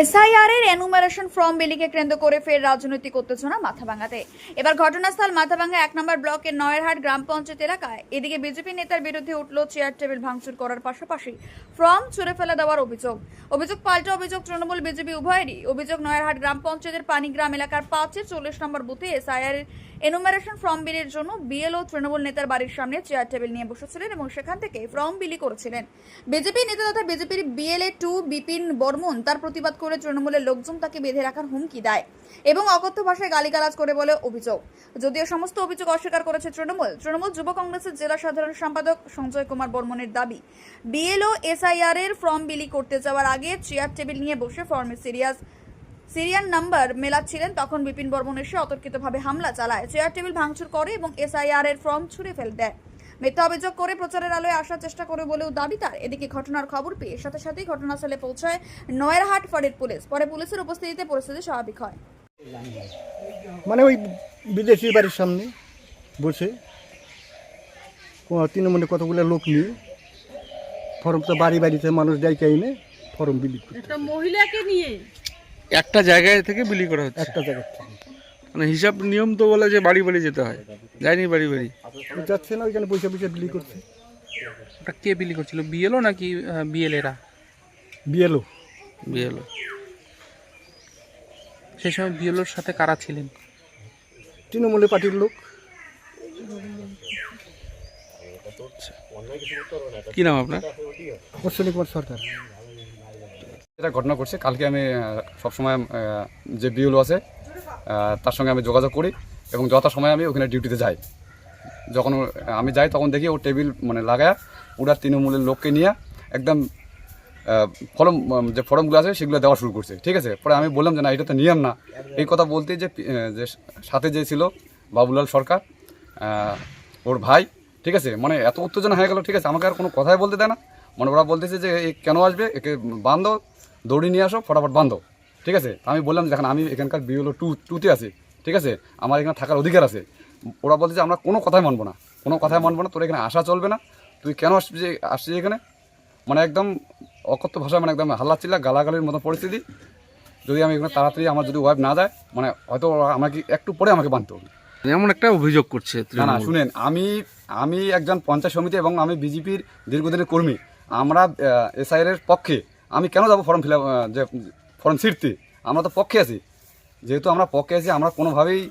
SIR এর enumeration form বিলিকে কেন্দ্র করে ফের রাজনৈতিক উত্তেজনা মাথাভাঙ্গাতে। এবার ঘটনাস্থল মাথাভাঙ্গা এক নম্বর ব্লকের নয়েরহাট গ্রাম পঞ্চায়েত এলাকায়। এদিকে বিজেপি নেতার বিরুদ্ধে উঠল চেয়ার টেবিল ভাঙচুর করার পাশাপাশি ফর্ম ছুড়ে ফেলে দেওয়ার অভিযোগ। অভিযোগ পাল্টা অভিযোগ তৃণমূল বিজেপি উভয়েরই। অভিযোগ নয়ারহাট গ্রাম পঞ্চায়েতের পানিগ্রাম এলাকার পাঁচের চল্লিশ নম্বর বুথে এসআইআর এনুমারেশন ফর্ম বিলির জন্য বিএলও তৃণমূল নেতার বাড়ির সামনে চেয়ার টেবিল নিয়ে বসেছিলেন এবং সেখান থেকে ফর্ম বিলি করেছিলেন। বিজেপি নেতা তথা বিজেপির বিএলএ টু বিপিন বর্মন তার প্রতিবাদ করে তৃণমূলের লোকজন তাকে বেঁধে রাখার হুমকি দেয় এবং অকথ্য ভাষায় গালিগালাজ করে বলে অভিযোগ। যদিও সমস্ত অভিযোগ অস্বীকার করেছে তৃণমূল তৃণমূল যুব কংগ্রেসের জেলা সাধারণ সম্পাদক সঞ্জয় কুমার বর্মনের দাবি, বিএলও এসআইআর এর ফর্ম বিলি করতে যাওয়ার আগে চেয়ার টেবিল নিয়ে বসে ফর্মে সিরিয়াস সিরিয়াল নাম্বার মেলাচ্ছিলেন তখন বিপিন বর্মন এসে অতর্কিতভাবে হামলা চালায়। চেয়ার টেবিল ভাঙচুর করে এবং এসআইআর এর ফর্ম ছুঁড়ে ফেলে দেয়। মিথ্যা অভিযোগ করে প্রচারের আলোয় আসার চেষ্টা করে বলেও দাবি তার। এদিকে ঘটনার খবর পেয়ে সাথে সাথেই ঘটনাস্থলে পৌঁছায় নয়ারহাট ফাঁড়ির পুলিশ। পরে পুলিশের উপস্থিতিতে পরিস্থিতি স্বাভাবিক হয়। মানে ওই বিদেশি বাড়ির সামনে বসে তৃণমূলে কতগুলো লোক নিয়ে ফর্ম তো বাড়ি বাড়িতে মানুষ ডাইকে এনে ফর্ম বিলি একটা মহিলাকে নিয়ে একটা জায়গায় থেকে বিলি করা হচ্ছে। একটা জায়গার থেকে। মানে হিসাব নিয়ম তো বলে যে বাড়ি বাড়ি যেতে হয়। যায়নি বাড়ি বাড়ি। যাচ্ছে না ওইখানে পয়সা পয়সা বিলি করছে। ওটা কে বিলি করছিল? বিএলও নাকি বিএল এরা বিএলও। বিএলও। সেই সময় বিএলওর সাথে কারা ছিলেন? তৃণমূলে পার্টির লোক। কি নাম আপনার? অশ্বিনী কুমার সরকার। এটা ঘটনা করছে কালকে আমি সবসময় যে বিউলো আছে তার সঙ্গে আমি যোগাযোগ করি এবং যথা সময় আমি ওখানে ডিউটিতে যাই। যখন আমি যাই তখন দেখি ও টেবিল মানে লাগায় ওরা তৃণমূলের লোককে নিয়ে একদম ফর্ম যে ফর্মগুলো আছে সেগুলো দেওয়া শুরু করছে। ঠিক আছে? পরে আমি বললাম যে না, এটা তো নিয়ম না। এই কথা বলতে যে যে সাথে যে ছিল বাবুলাল সরকার ওর ভাই, ঠিক আছে? মানে এত উত্তেজনা হয়ে গেল, ঠিক আছে? আমাকে আর কোনো কথাই বলতে দেয় না। মানে ওরা বলতেছে যে কেন আসবে? একে বান্ধো দৌড়ি নিয়ে আসো ফটাফট বান্ধো। ঠিক আছে? আমি বললাম যে দেখেন আমি এখানকার বিএলও টু টুতে আছি। ঠিক আছে? আমার এখানে থাকার অধিকার আছে। ওরা বলছে যে আমরা কোনো কথাই মানবো না। কোনো কথাই মানবো না তোর এখানে আসা চলবে না। তুই কেন আসবি যে- আসছিস এখানে? মানে একদম অকথ্য ভাষায় মানে একদম হাল্লাচ্ছিলা গালাগালির মতো পরিস্থিতি। যদি আমি এখানে তাড়াতাড়ি আমার যদি ওয়াইফ না যায় মানে হয়তো আমাকে একটু পরে আমাকে বাঁধতে। হবে এমন একটা অভিযোগ করছে না না শুনেন আমি আমি একজন পঞ্চায়েত সমিতি এবং আমি বিজেপির দীর্ঘদিনের কর্মী। আমরা এসআইআর পক্ষে আমি কেন যাব ফর্ম ফিল যে ফর্ম ছিঁড়তে? আমরা তো পক্ষে আছি। যেহেতু আমরা পক্ষে আছি আমরা কোনোভাবেই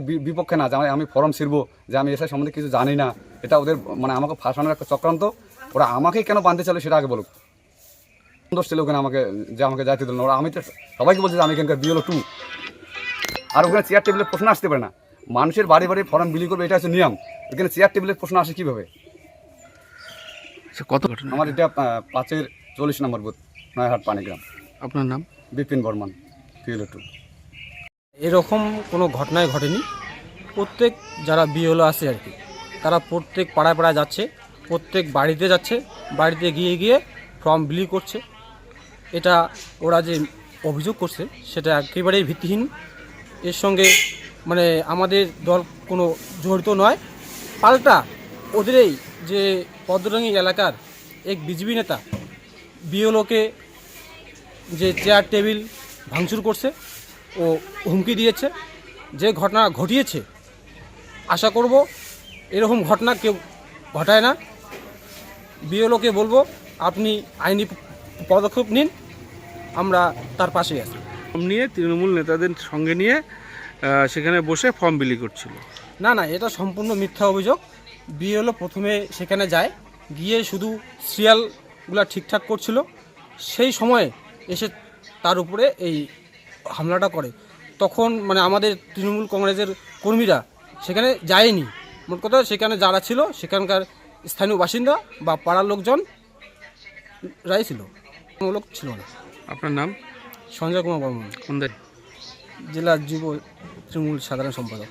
বি- বিপক্ষে না। যে আমি- আমি ফর্ম ছিঁড়বো যে আমি এসআই সম্বন্ধে কিছু জানি না এটা ওদের মানে আমাকে ফাঁসানোর একটা চক্রান্ত। ওরা আমাকেই কেন বাঁধতে চাইলো সেটা আগে বলুক। দোষ ছিল ওখানে আমাকে যে আমাকে যাইতে দিল না। ওরা আমি তো সবাইকে বলছি যে আমি এখানকার বিএলও টু আর ওখানে চেয়ার টেবিলের প্রশ্ন আসতে পারে না। মানুষের বাড়ি বাড়ি ফর্ম বিলি করবে এটা হচ্ছে নিয়ম। এখানে চেয়ার টেবিলের প্রশ্ন আসে কীভাবে? কত আমার এটা পাঁচের চল্লিশ নম্বর বুথ নয়হাট পানিগ্রাম আপনার নাম? Bipin Barman PLO two. এরকম কোনো ঘটনাই ঘটেনি। প্রত্যেক যারা বিএলও আছে আর কি তারা প্রত্যেক পাড়ায় পাড়ায় যাচ্ছে প্রত্যেক বাড়িতে যাচ্ছে বাড়িতে গিয়ে গিয়ে ফর্ম বিলি করছে। এটা ওরা যে অভিযোগ করছে সেটা একেবারেই ভিত্তিহীন। এর সঙ্গে মানে আমাদের দল কোনো জড়িত নয়। পাল্টা ওদেরই যে পদ্মরঙ্গী এলাকার এক বিজেপি নেতা বিএলওকে যে চেয়ার টেবিল ভাঙচুর করছে ও হুমকি দিয়েছে। যে ঘটনা ঘটিয়েছে আশা করব এরকম ঘটনা কেউ ঘটায় না। বিএলওকে বলব আপনি আইনি পদক্ষেপ নিন আমরা তার পাশে আছি। ফর্ম নিয়ে তৃণমূল নেতাদের সঙ্গে নিয়ে সেখানে বসে ফর্ম বিলি করছিল। না না এটা সম্পূর্ণ মিথ্যা অভিযোগ। বিএলও প্রথমে সেখানে যায় গিয়ে শুধু সিরিয়ালগুলো ঠিকঠাক করছিল সেই সময়ে এসে তার উপরে এই হামলাটা করে। তখন মানে আমাদের তৃণমূল কংগ্রেসের কর্মীরা সেখানে যায়নি। মোট কথা সেখানে যারা ছিল সেখানকার স্থানীয় বাসিন্দা বা পাড়ার লোকজন রাই ছিল। লোক ছিল না। আপনার নাম? সঞ্জয় কুমার বর্মন? জেলা যুব তৃণমূল সাধারণ সম্পাদক।